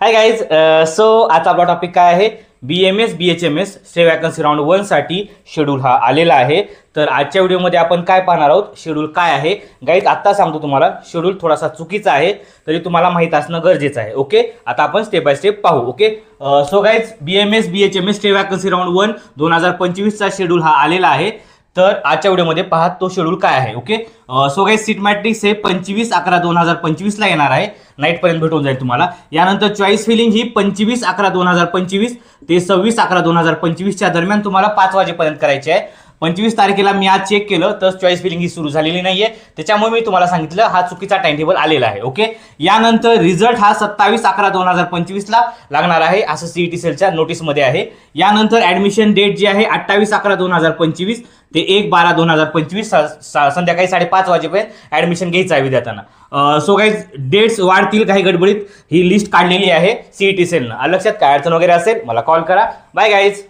Hi guys so आता आपला topic काय आहे? B M S B H M S stay vacancy round वनसाठी schedule हा आलेला आहे. तर आजच्या व्हिडिओमध्ये आपण काय पाहणार आहोत? शेड्यूल काय आहे? गाईज आत्ता सांगतो तुम्हाला शेड्यूल थोडासा चुकीचा आहे तरी तुम्हाला माहीत असणं गरजेचं आहे ओके आता आपण स्टेप बाय स्टेप पाहू okay so guys B M S B H M S stay vacancy round one दोन हजार पंचवीसचा शेड्यूल हा आलेला आहे. तर आजच्या व्हिडिओमध्ये पहा तो शेड्यूल काय आहे ओके सो काही सीट मॅट्रिक्स हे पंचवीस अकरा दोन हजार पंचवीसला येणार आहे. नाईटपर्यंत भेटून जाईल तुम्हाला. यानंतर चॉईस फिलिंग ही पंचवीस अकरा दोन हजार पंचवीस ते सव्वीस अकरा दोन हजार पंचवीसच्या दरम्यान तुम्हाला पाच वाजेपर्यंत करायची आहे. पंचवीस तारखेला मी आज चेक केलं तर चॉईस फिलिंग ही सुरू झालेली नाहीये. त्याच्यामुळे मी तुम्हाला सांगितलं हा चुकीचा टाइम टेबल आलेला आहे ओके यानंतर रिझल्ट हा सत्तावीस अकरा दोन हजार पंचवीसला लागणार आहे असं सीईटी सेलच्या नोटीसमध्ये आहे. यानंतर ऍडमिशन डेट जी आहे अठ्ठावीस अकरा दोन हजार पंचवीस ते एक बारा दोन हजार पंचवीस संध्याकाळी साडेपाच वाजेपर्यंत ऍडमिशन घ्यायचं आहे विद्यार्थ्यांना. सो काही डेट्स वाढतील काही गडबडीत ही लिस्ट काढलेली आहे सीईटी सेलनं लक्षात काय अडचण वगैरे असेल मला कॉल करा. Bye guys